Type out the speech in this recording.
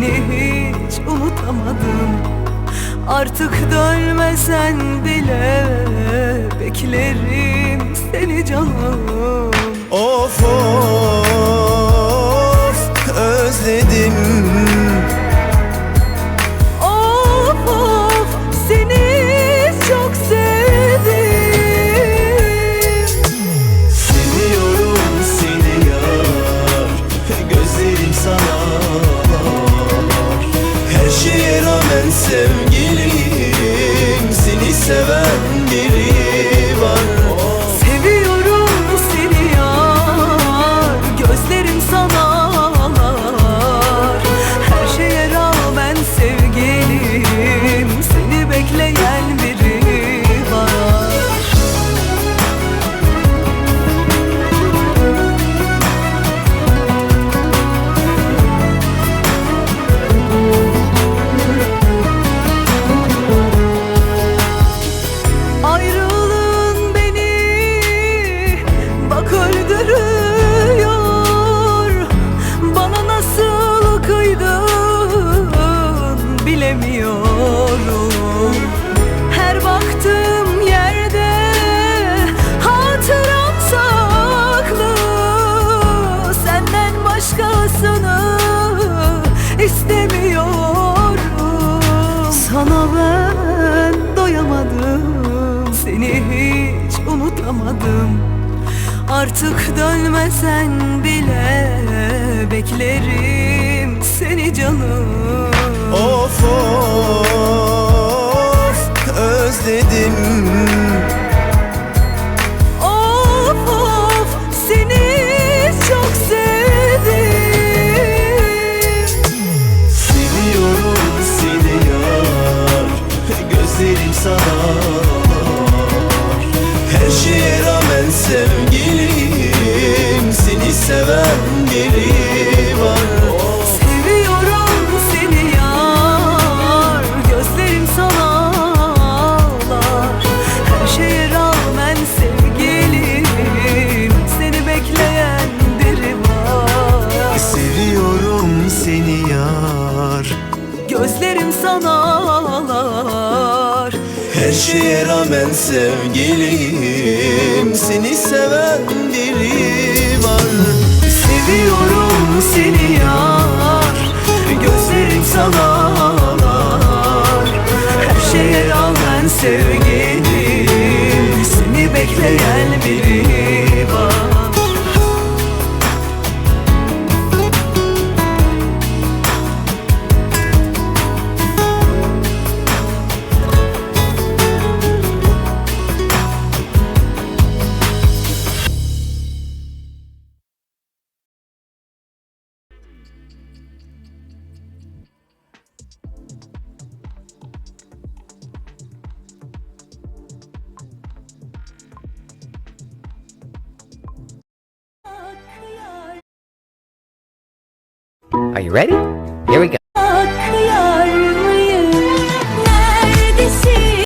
Seni hiç unutamadım. Artık dönmesen bile Beklerim seni canım. Of of özledim. Of of seni çok sevdim. Seviyorum seni yar. Gözlerim sana biri hiç unutamadım. Artık dönmesen Her şeye rağmen sevgilim. Seni seven biri var. Seviyorum seni yar. Gözlerim sana ağlar. Her şeye rağmen sevgilim. Seni bekleyen biri Are you ready? Here we go.